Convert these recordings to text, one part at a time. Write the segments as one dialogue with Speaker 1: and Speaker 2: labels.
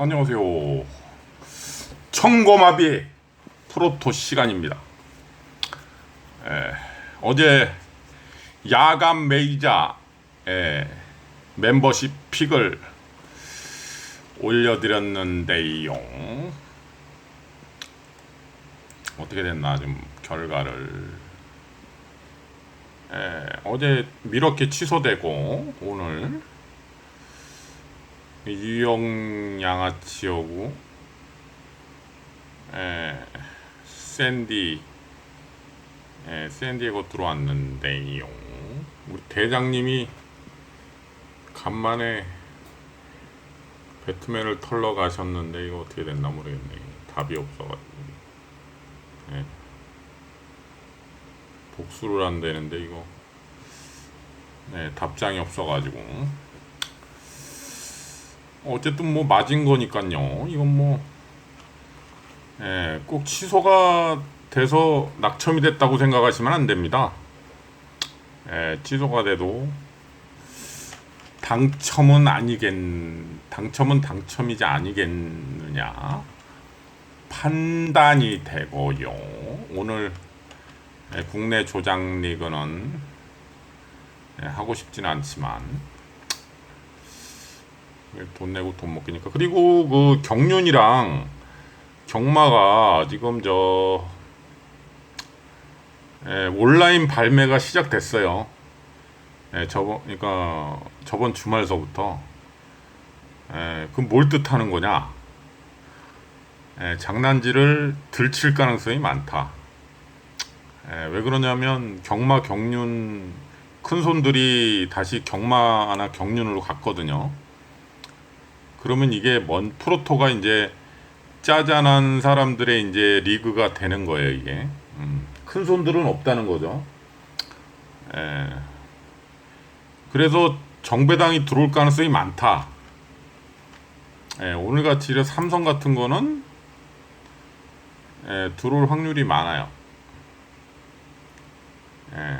Speaker 1: 안녕하세요. 청고마비 프로토 시간입니다. 에, 어제 야간 메이자 에, 멤버십 픽을 올려드렸는데요. 어떻게 됐나 좀 결과를 에, 어제 미러키 취소되고 오늘 유영 양아치하고 에, 샌디 에, 샌디에고 들어왔는데요. 우리 대장님이 간만에 배트맨을 털러 가셨는데 이거 어떻게 됐나 모르겠네. 답이 없어가지고 예. 복수를 안 되는데 이거 네, 답장이 없어가지고 어쨌든 뭐 맞은 거니까요. 이건 뭐, 예, 꼭 취소가 돼서 낙첨이 됐다고 생각하시면 안 됩니다. 예, 취소가 돼도 당첨은 아니겠, 당첨은 당첨이지 아니겠느냐. 판단이 되고요. 오늘 예, 국내 조장 리그는 예, 하고 싶지는 않지만 돈 내고 돈 먹기니까. 그리고 그 경륜이랑 경마가 지금 저 예, 온라인 발매가 시작됐어요. 예, 저번 그러니까 저번 주말서부터 예, 그럼 뭘 뜻하는 거냐? 예, 장난질을 들칠 가능성이 많다. 예, 왜 그러냐면 경마 경륜 큰 손들이 다시 경마나 경륜으로 갔거든요. 그러면 이게 먼 프로토가 이제 짜잔한 사람들의 이제 리그가 되는 거예요 이게 음, 큰 손들은 없다는 거죠. 에, 그래서 정배당이 들어올 가능성이 많다. 에, 오늘 같이 이래 삼성 같은 거는 에, 들어올 확률이 많아요. 에,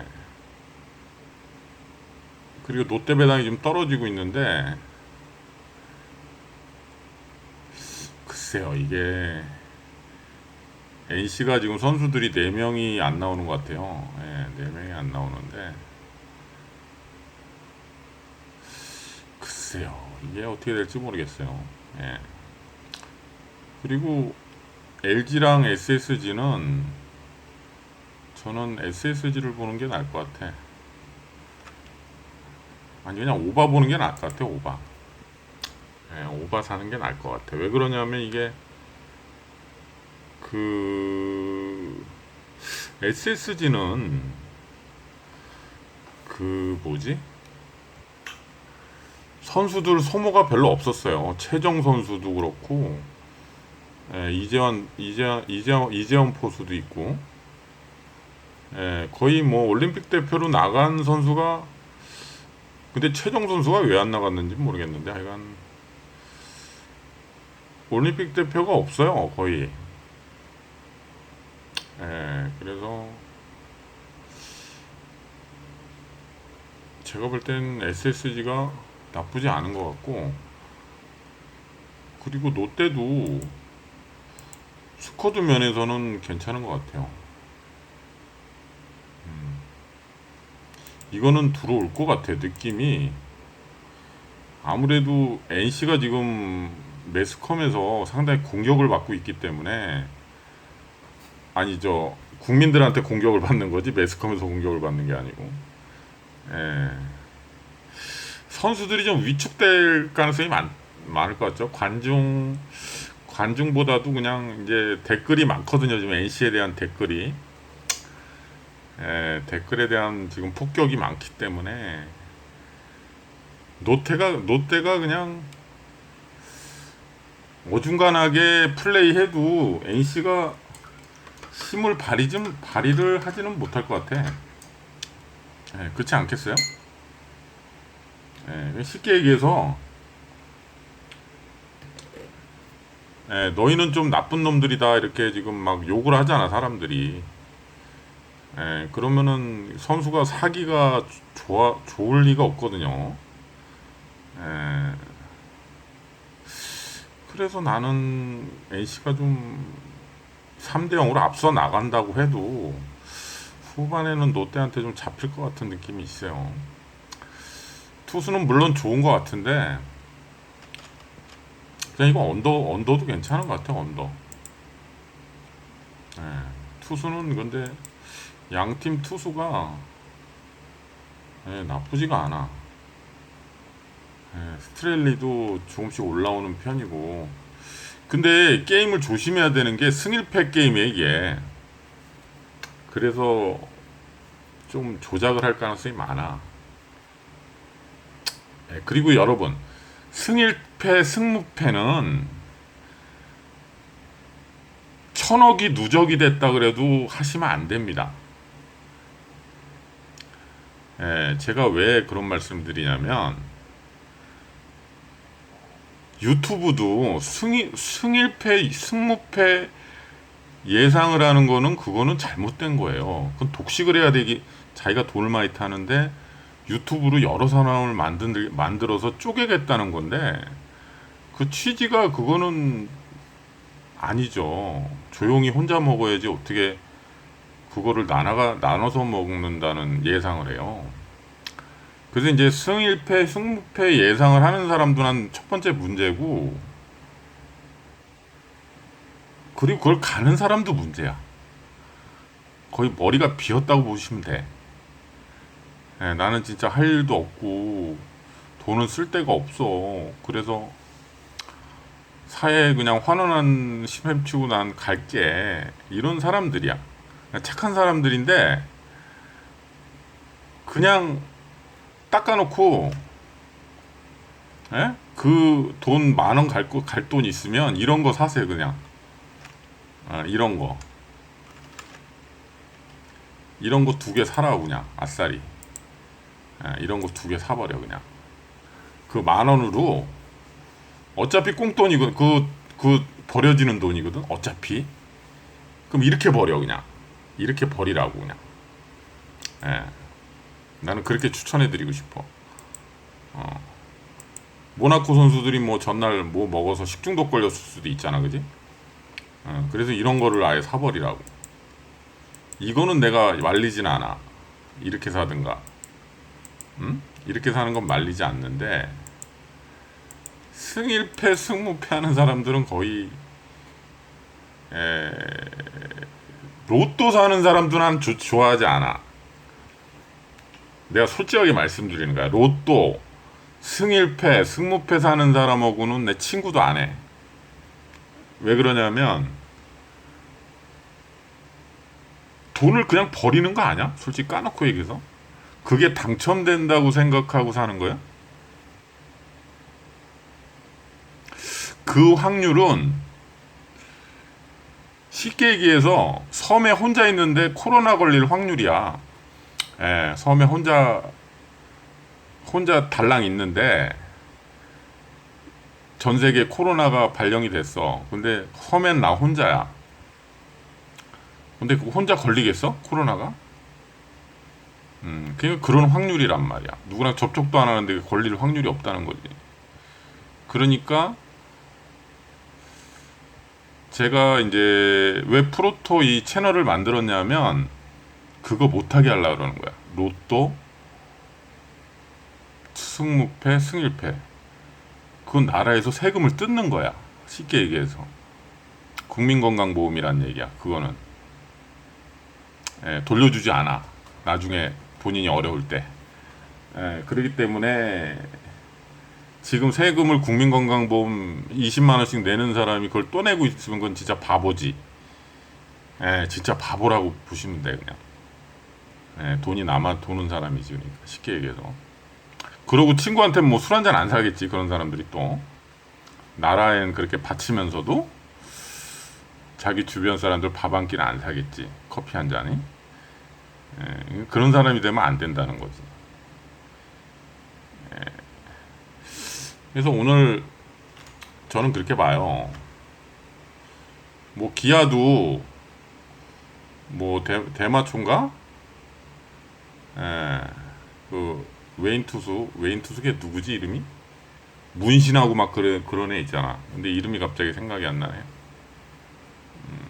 Speaker 1: 그리고 롯데 배당이 좀 떨어지고 있는데 글쎄요, 이게 NC가 지금 선수들이 4명이 안 나오는 것 같아요. 예, 4명이 안 나오는데 글쎄요, 이게 어떻게 될지 모르겠어요. 예. 그리고 LG랑 SSG는 저는 SSG를 보는 게 나을 것 같아. 아니 그냥 오바 보는 게 나을 것 같아, 오바. 예, 오바 사는 게 나을 것 같아. 왜 그러냐면 이게 그 SSG는 그 뭐지? 선수들 소모가 별로 없었어요. 최정 선수도 그렇고 예, 이재환 이재환 이재환 이재환 포수도 있고 예, 거의 뭐 올림픽 대표로 나간 선수가 근데 최정 선수가 왜 안 나갔는지 모르겠는데 하여간 올림픽 대표가 없어요 거의. 예, 그래서 제가 볼 땐 SSG가 나쁘지 않은 것 같고 그리고 롯데도 스쿼드 면에서는 괜찮은 것 같아요. 음, 이거는 들어올 것 같아 느낌이. 아무래도 NC가 지금 매스컴에서 상당히 공격을 받고 있기 때문에 아니죠 국민들한테 공격을 받는 거지 매스컴에서 공격을 받는 게 아니고. 예. 선수들이 좀 위축될 가능성이 많, 많을 것 같죠. 관중 관중보다도 그냥 이제 댓글이 많거든요. 지금 NC에 대한 댓글이. 예, 댓글에 대한 지금 폭격이 많기 때문에 롯데가 롯데가 그냥 어중간하게 플레이해도 NC가 힘을 발휘 좀 발휘를 하지는 못할 것 같아. 예, 그렇지 않겠어요? 예, 쉽게 얘기해서 예, 너희는 좀 나쁜 놈들이다 이렇게 지금 막 욕을 하잖아 사람들이. 예, 그러면은 선수가 사기가 좋아 좋을 리가 없거든요. 예. 그래서 나는 NC가 좀 3대 0으로 앞서 나간다고 해도 후반에는 롯데한테 좀 잡힐 것 같은 느낌이 있어요. 투수는 물론 좋은 것 같은데 그냥 이거 언더 언더도 괜찮은 것 같아 언더. 예, 투수는 근데 양팀 투수가 예, 나쁘지가 않아. 예, 스트렐리도 조금씩 올라오는 편이고. 근데 게임을 조심해야 되는 게 승일패 게임이에요, 이게. 그래서 좀 조작을 할 가능성이 많아. 예, 그리고 여러분, 승일패, 승무패는 천억이 누적이 됐다 그래도 하시면 안 됩니다. 예, 제가 왜 그런 말씀 드리냐면, 유튜브도 승일, 승일패, 승무패 예상을 하는 거는 그거는 잘못된 거예요. 그건 독식을 해야 되기, 자기가 돈을 많이 타는데 유튜브로 여러 사람을 만든, 만들어서 쪼개겠다는 건데 그 취지가 그거는 아니죠. 조용히 혼자 먹어야지 어떻게 그거를 나눠서 먹는다는 예상을 해요. 그래서 이제 승일패, 승무패 예상을 하는 사람도 난첫 번째 문제고, 그리고 그걸 가는 사람도 문제야. 거의 머리가 비었다고 보시면 돼. 예, 나는 진짜 할 일도 없고, 돈은 쓸 데가 없어. 그래서 사회에 그냥 환원한 심햄치고 난 갈게. 이런 사람들이야. 착한 사람들인데, 그냥 닦아놓고 예? 그돈 만 원 갈 거 갈 돈 있으면 이런 거 사세요 그냥. 아, 이런 거. 이런 거 두 개 사라 그냥. 아싸리. 예, 이런 거 두 개 사버려 그냥. 그 만 원으로 어차피 꽁돈이거든 그, 그 버려지는 돈이거든 어차피. 그럼 이렇게 버려 그냥. 이렇게 버리라고 그냥. 예. 나는 그렇게 추천해드리고 싶어. 어. 모나코 선수들이 뭐 전날 뭐 먹어서 식중독 걸렸을 수도 있잖아, 그지? 어, 그래서 이런 거를 아예 사버리라고. 이거는 내가 말리진 않아. 이렇게 사든가. 응? 이렇게 사는 건 말리지 않는데 승일패, 승무패 하는 사람들은 거의 에... 로또 사는 사람들은 좋아하지 않아. 내가 솔직하게 말씀드리는 거야. 로또, 승일패, 승무패 사는 사람하고는 내 친구도 안 해. 왜 그러냐면, 돈을 그냥 버리는 거 아니야? 솔직히 까놓고 얘기해서. 그게 당첨된다고 생각하고 사는 거야? 그 확률은 쉽게 얘기해서 섬에 혼자 있는데 코로나 걸릴 확률이야. 예, 섬에 혼자 혼자 달랑 있는데 전 세계 코로나가 발령이 됐어. 근데 섬엔 나 혼자야. 근데 그 혼자 걸리겠어? 코로나가? 음, 그러니까 그런 확률이란 말이야. 누구랑 접촉도 안 하는데 걸릴 확률이 없다는 거지. 그러니까 제가 이제 왜 프로토 이 채널을 만들었냐면 그거 못하게 하려고 그러는 거야. 로또, 승무패, 승일패. 그건 나라에서 세금을 뜯는 거야. 쉽게 얘기해서. 국민건강보험이란 얘기야. 그거는. 예, 돌려주지 않아. 나중에 본인이 어려울 때. 예, 그렇기 때문에 지금 세금을 국민건강보험 20만 원씩 내는 사람이 그걸 또 내고 있으면 그건 진짜 바보지. 예, 진짜 바보라고 보시면 돼 그냥. 예, 돈이 남아 도는 사람이지 그러니까 쉽게 얘기해서. 그러고 친구한테 뭐 술 한잔 안 사겠지 그런 사람들이 또 나라엔 그렇게 바치면서도 자기 주변 사람들 밥 한 끼는 안 사겠지 커피 한 잔이. 예, 그런 사람이 되면 안 된다는 거지. 예. 그래서 오늘 저는 그렇게 봐요. 뭐 기아도 뭐 대, 대마초인가? 예, 그 외인 투수 외인 투수게 누구지 이름이? 문신하고 막 그래 그런 애 있잖아. 근데 이름이 갑자기 생각이 안 나네. 음.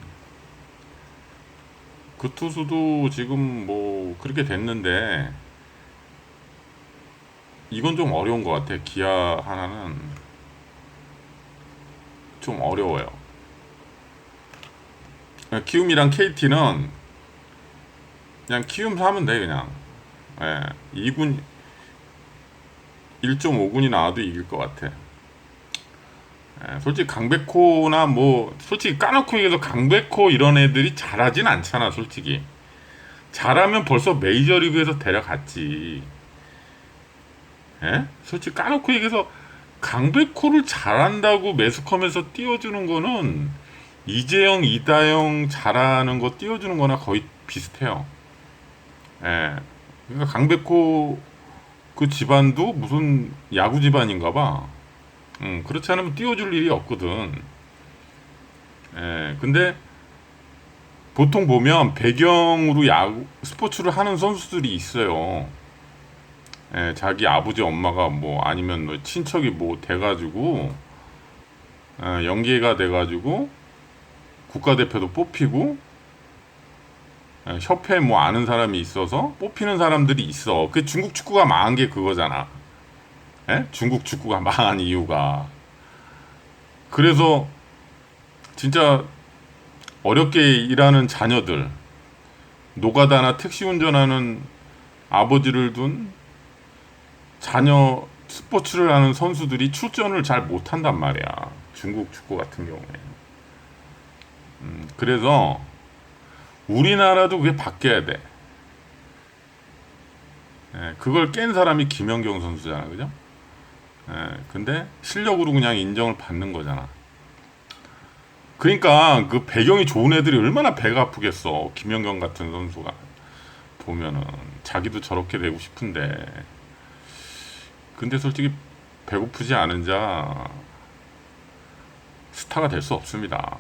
Speaker 1: 그 투수도 지금 뭐 그렇게 됐는데 이건 좀 어려운 것 같아. 기아 하나는 좀 어려워요. 키움이랑 KT는 그냥 키움 사면 돼 그냥. 예, 2군 1.5군이 나와도 이길 것 같아. 예, 솔직히 강백호나 뭐 솔직히 까놓고 얘기해서 강백호 이런 애들이 잘하진 않잖아 솔직히. 잘하면 벌써 메이저리그에서 데려갔지. 예? 솔직히 까놓고 얘기해서 강백호를 잘한다고 매스컴에서 띄워주는 거는 이재영, 이다영 잘하는 거 띄워주는 거나 거의 비슷해요. 예. 그러니까 강백호 그 집안도 무슨 야구 집안인가 봐. 음, 그렇지 않으면 띄워줄 일이 없거든. 예. 근데 보통 보면 배경으로 야구, 스포츠를 하는 선수들이 있어요. 예, 자기 아버지 엄마가 뭐 아니면 뭐 친척이 뭐 돼가지고 어, 연계가 돼가지고 국가대표도 뽑히고 예, 협회 뭐 아는 사람이 있어서 뽑히는 사람들이 있어. 그 중국 축구가 망한 게 그거잖아. 예? 중국 축구가 망한 이유가 그래서 진짜 어렵게 일하는 자녀들 노가다나 택시 운전하는 아버지를 둔 자녀 스포츠를 하는 선수들이 출전을 잘 못한단 말이야. 중국 축구 같은 경우에. 음, 그래서 우리나라도 그게 바뀌어야 돼. 예, 그걸 깬 사람이 김연경 선수잖아, 그죠? 예, 근데 실력으로 그냥 인정을 받는 거잖아. 그러니까 그 배경이 좋은 애들이 얼마나 배가 아프겠어. 김연경 같은 선수가 보면은 자기도 저렇게 되고 싶은데. 근데 솔직히 배고프지 않은 자 스타가 될 수 없습니다.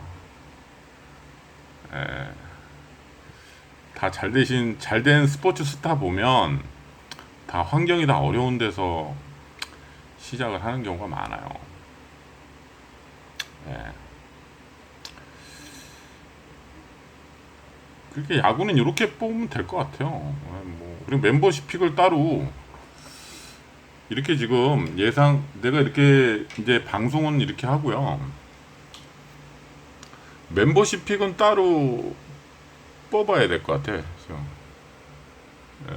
Speaker 1: 예. 다 잘 되신 잘 된 스포츠 스타 보면 다 환경이 다 어려운 데서 시작을 하는 경우가 많아요. 예. 그렇게 야구는 이렇게 뽑으면 될 것 같아요. 예, 뭐 그리고 멤버십 픽을 따로 이렇게 지금 예상 내가 이렇게 이제 방송은 이렇게 하고요. 멤버십 픽은 따로 뽑아야 될 것 같아. 지금. 예.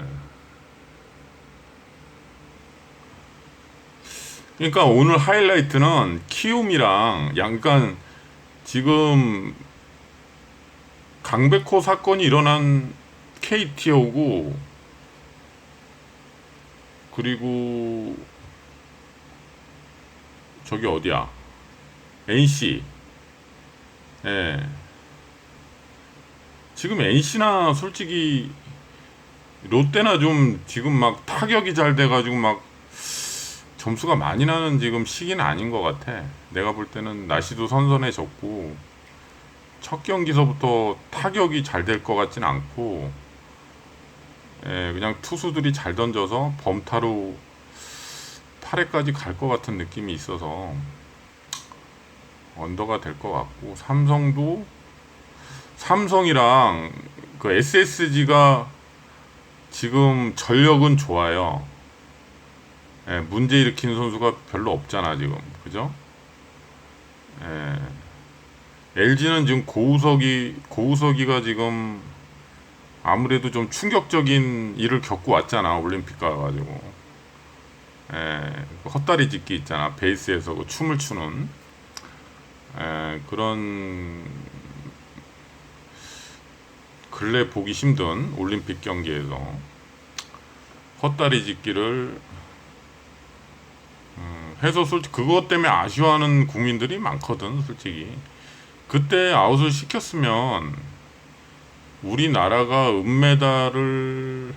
Speaker 1: 그러니까 오늘 하이라이트는 키움이랑 약간 지금 강백호 사건이 일어난 KT하고 그리고 저기 어디야? NC. 예. 지금 NC나 솔직히 롯데나 좀 지금 막 타격이 잘 돼가지고 막 점수가 많이 나는 지금 시기는 아닌 것 같아. 내가 볼 때는 날씨도 선선해졌고 첫 경기서부터 타격이 잘 될 것 같진 않고 예, 그냥 투수들이 잘 던져서 범타로 8회까지 갈 것 같은 느낌이 있어서 언더가 될 것 같고 삼성도 삼성이랑 그 SSG가 지금 전력은 좋아요. 예, 문제 일으키는 선수가 별로 없잖아 지금 그죠? 예, LG는 지금 고우석이 고우석이가 지금 아무래도 좀 충격적인 일을 겪고 왔잖아 올림픽 가가지고 에, 헛다리 짚기 있잖아 베이스에서 그 춤을 추는 에, 그런 근래 보기 힘든 올림픽 경기에서 헛다리 짚기를 음, 해서 솔직히 그것 때문에 아쉬워하는 국민들이 많거든 솔직히 그때 아웃을 시켰으면 우리나라가 은메달을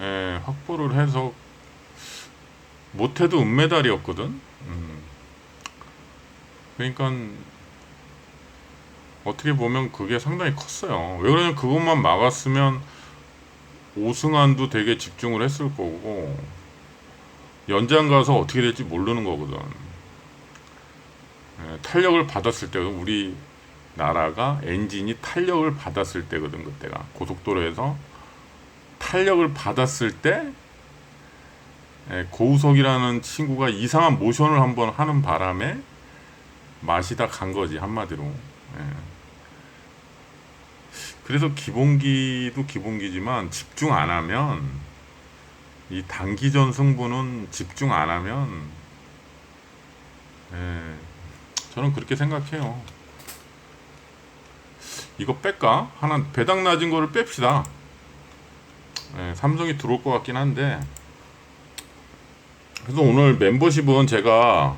Speaker 1: 예, 확보를 해서 못해도 은메달이었거든. 음. 그러니까 어떻게 보면 그게 상당히 컸어요. 왜 그러냐면 그것만 막았으면 오승환도 되게 집중을 했을 거고 연장 가서 어떻게 될지 모르는 거거든. 예, 탄력을 받았을 때 우리 나라가 엔진이 탄력을 받았을 때거든 그때가 고속도로에서 탄력을 받았을 때 예, 고우석이라는 친구가 이상한 모션을 한번 하는 바람에 맛이 다 간 거지 한마디로. 예. 그래서 기본기도 기본기지만 집중 안 하면 이 단기전 승부는 집중 안 하면 예, 저는 그렇게 생각해요. 이거 뺄까? 하나 배당 낮은 거를 뺍시다. 예, 삼성이 들어올 것 같긴 한데 그래서 오늘 멤버십은 제가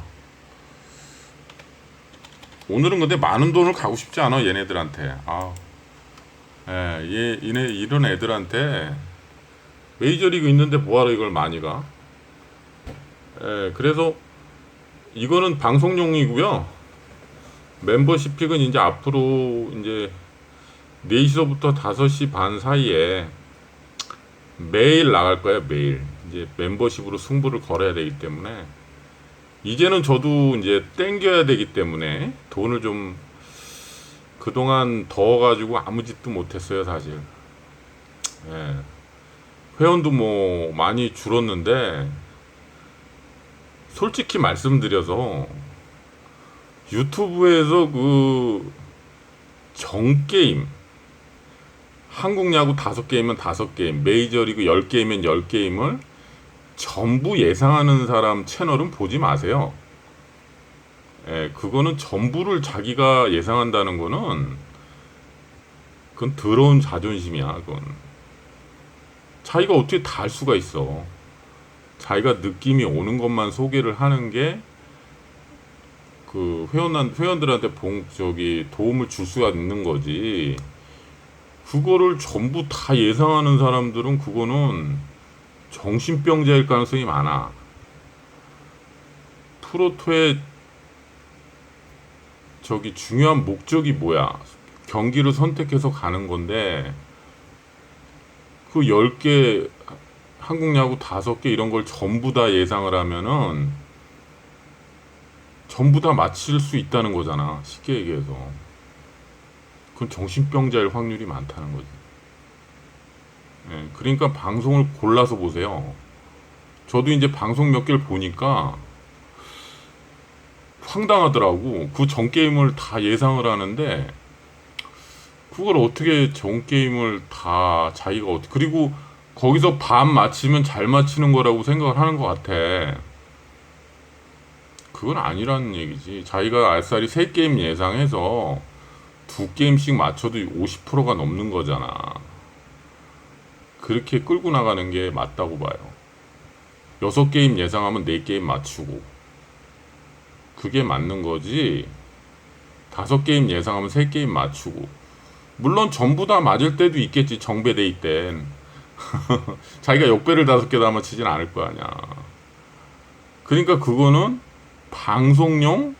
Speaker 1: 오늘은 근데 많은 돈을 가고 싶지 않아 얘네들한테 아, 예, 얘, 얘네 이런 애들한테 메이저리그 있는데 뭐하러 이걸 많이 가? 예, 그래서 이거는 방송용이고요. 멤버십 픽은 이제 앞으로 이제 4시서부터 5시 반 사이에 매일 나갈 거예요, 매일. 이제 멤버십으로 승부를 걸어야 되기 때문에 이제는 저도 이제 땡겨야 되기 때문에 돈을 좀 그동안 더워가지고 아무 짓도 못했어요, 사실. 예. 회원도 뭐 많이 줄었는데 솔직히 말씀드려서 유튜브에서 그 정게임 한국 야구 다섯 게임은 다섯 게임, 메이저리그 열 게임은 열 게임을 전부 예상하는 사람 채널은 보지 마세요. 예, 그거는 전부를 자기가 예상한다는 거는 그건 더러운 자존심이야, 그건. 자기가 어떻게 다 할 수가 있어. 자기가 느낌이 오는 것만 소개를 하는 게 그 회원 회원들한테 봉 저기 도움을 줄 수가 있는 거지. 그거를 전부 다 예상하는 사람들은 그거는 정신병자일 가능성이 많아. 프로토의 저기 중요한 목적이 뭐야? 경기를 선택해서 가는 건데 그 10개 한국 야구 5개 이런 걸 전부 다 예상을 하면은 전부 다 맞힐 수 있다는 거잖아. 쉽게 얘기해서. 그건 정신병자일 확률이 많다는 거지. 예, 그러니까 방송을 골라서 보세요. 저도 이제 방송 몇 개를 보니까 황당하더라고. 그 전 게임을 다 예상을 하는데 그걸 어떻게 전 게임을 다 자기가 어떻게 그리고 거기서 반 맞히면 잘 맞히는 거라고 생각을 하는 것 같아. 그건 아니라는 얘기지. 자기가 알싸리 세 게임 예상해서 두 게임씩 맞춰도 50%가 넘는 거잖아. 그렇게 끌고 나가는 게 맞다고 봐요. 여섯 게임 예상하면 네 게임 맞추고. 그게 맞는 거지. 다섯 게임 예상하면 세 게임 맞추고. 물론 전부 다 맞을 때도 있겠지. 정배데이 땐. 자기가 역배를 다섯 개다 맞히진 않을 거 아니야. 그러니까 그거는 방송용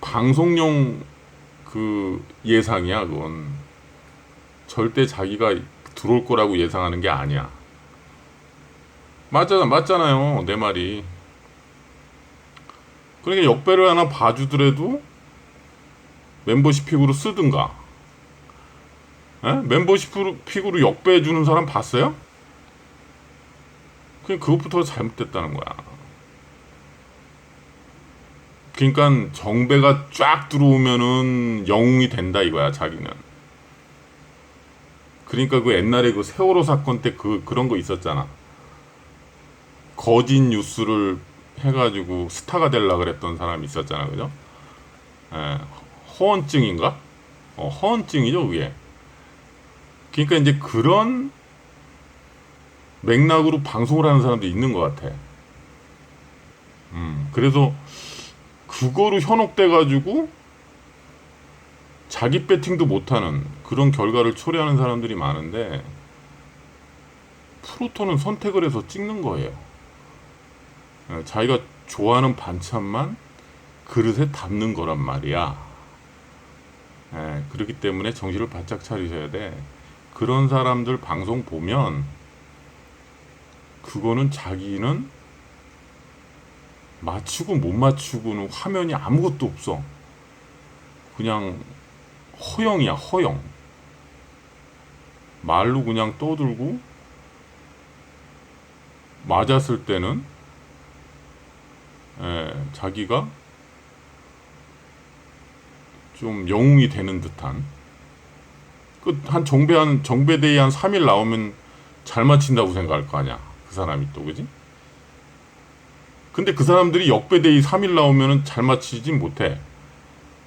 Speaker 1: 방송용 그 예상이야 그건 절대 자기가 들어올 거라고 예상하는 게 아니야. 맞잖아, 맞잖아요, 내 말이. 그러니까 역배를 하나 봐주더라도 멤버십 픽으로 쓰든가. 에? 멤버십 픽으로 역배 주는 사람 봤어요? 그냥 그것부터 잘못됐다는 거야. 그러니까 정배가 쫙 들어오면은 영웅이 된다 이거야 자기는. 그러니까 그 옛날에 그 세월호 사건 때 그 그런 거 있었잖아. 거짓 뉴스를 해가지고 스타가 되려 그랬던 사람이 있었잖아, 그죠? 예, 허언증인가? 어, 허언증이죠, 그게. 그러니까 이제 그런 맥락으로 방송을 하는 사람도 있는 것 같아. 음, 그래서 그거로 현혹돼가지고 자기 배팅도 못하는 그런 결과를 초래하는 사람들이 많은데 프로토는 선택을 해서 찍는 거예요. 예, 자기가 좋아하는 반찬만 그릇에 담는 거란 말이야. 예, 그렇기 때문에 정신을 바짝 차리셔야 돼. 그런 사람들 방송 보면 그거는 자기는 맞추고 못 맞추고는 화면이 아무것도 없어. 그냥 허영이야, 허영. 말로 그냥 떠들고 맞았을 때는 예, 자기가 좀 영웅이 되는 듯한. 그 한 정배 한 정배대회 한 3일 나오면 잘 맞힌다고 생각할 거 아니야. 그 사람이 또 그지? 근데 그 사람들이 역배대회 3일 나오면은 잘 맞히진 못해.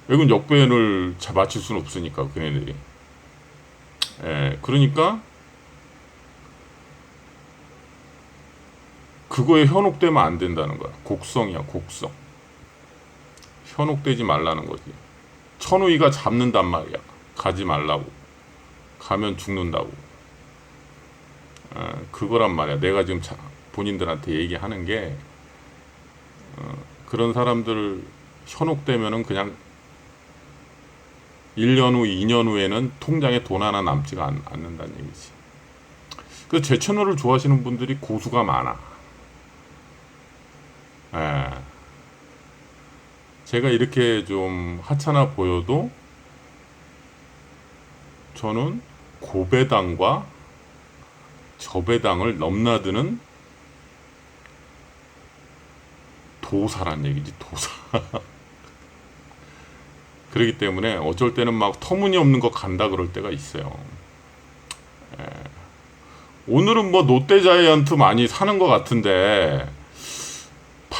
Speaker 1: 왜냐면 역배를 잘 맞힐 수는 없으니까 그네들이. 예 그러니까 그거에 현혹되면 안 된다는 거야 곡성이야 곡성 현혹되지 말라는 거지 천우이가 잡는단 말이야 가지 말라고 가면 죽는다고. 어, 그거란 말이야. 내가 지금 자, 본인들한테 얘기하는 게 어, 그런 사람들 현혹되면은 그냥 1년 후, 2년 후에는 통장에 돈 하나 남지가 않, 않는다는 얘기지. 그제 채널을 좋아하시는 분들이 고수가 많아. 예. 제가 이렇게 좀 하찮아 보여도 저는 고배당과 저배당을 넘나드는 도사란 얘기지 도사. 그렇기 때문에 어쩔 때는 막 터무니없는 거 간다 그럴 때가 있어요. 예. 오늘은 뭐 롯데자이언트 많이 사는 것 같은데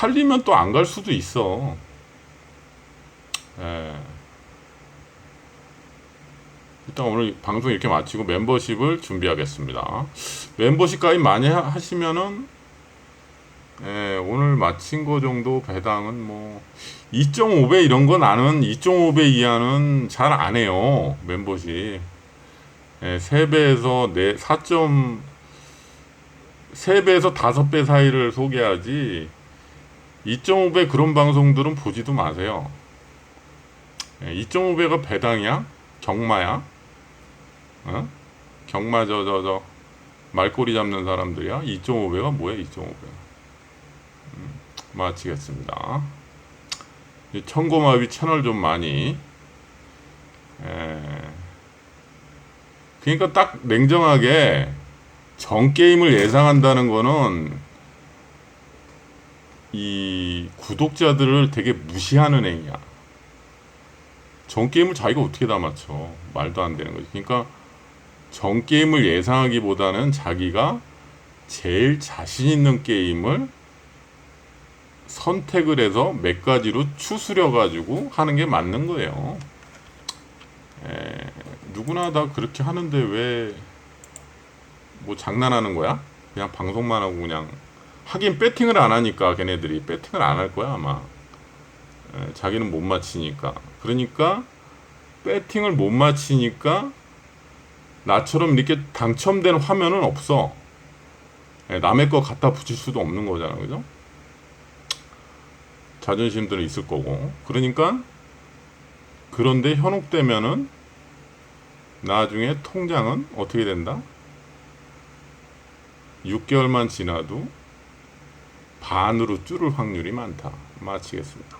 Speaker 1: 팔리면 또 안 갈 수도 있어. 예. 일단 오늘 방송 이렇게 마치고 멤버십을 준비하겠습니다. 멤버십 가입 많이 하- 하시면은 예, 오늘 마친 거 정도 배당은 뭐 2.5배 이런 거 나는 2.5배 이하는 잘 안 해요. 멤버십. 예, 3배에서 4, 4. 3배에서 5배 사이를 소개하지 2.5배 그런 방송들은 보지도 마세요. 예, 2.5배가 배당이야? 경마야? 어? 경마 저 저 저 말꼬리 잡는 사람들이야? 2.5배가 뭐야 2.5배? 음, 마치겠습니다. 이 청고마비 채널 좀 많이. 에... 그러니까 딱 냉정하게 전 게임을 예상한다는 거는 이 구독자들을 되게 무시하는 행위야. 전 게임을 자기가 어떻게 다 맞춰? 말도 안 되는 거지. 그러니까 전 게임을 예상하기보다는 자기가 제일 자신 있는 게임을 선택을 해서 몇 가지로 추스려 가지고 하는 게 맞는 거예요. 에, 누구나 다 그렇게 하는데 왜 뭐 장난하는 거야? 그냥 방송만 하고 그냥 하긴 배팅을 안 하니까 걔네들이 배팅을 안 할 거야 아마. 에, 자기는 못 맞히니까. 그러니까 배팅을 못 맞히니까 나처럼 이렇게 당첨된 화면은 없어. 예, 남의 거 갖다 붙일 수도 없는 거잖아, 그죠? 자존심들은 있을 거고. 그러니까 그런데 현혹되면은 나중에 통장은 어떻게 된다? 6개월만 지나도 반으로 줄을 확률이 많다. 마치겠습니다.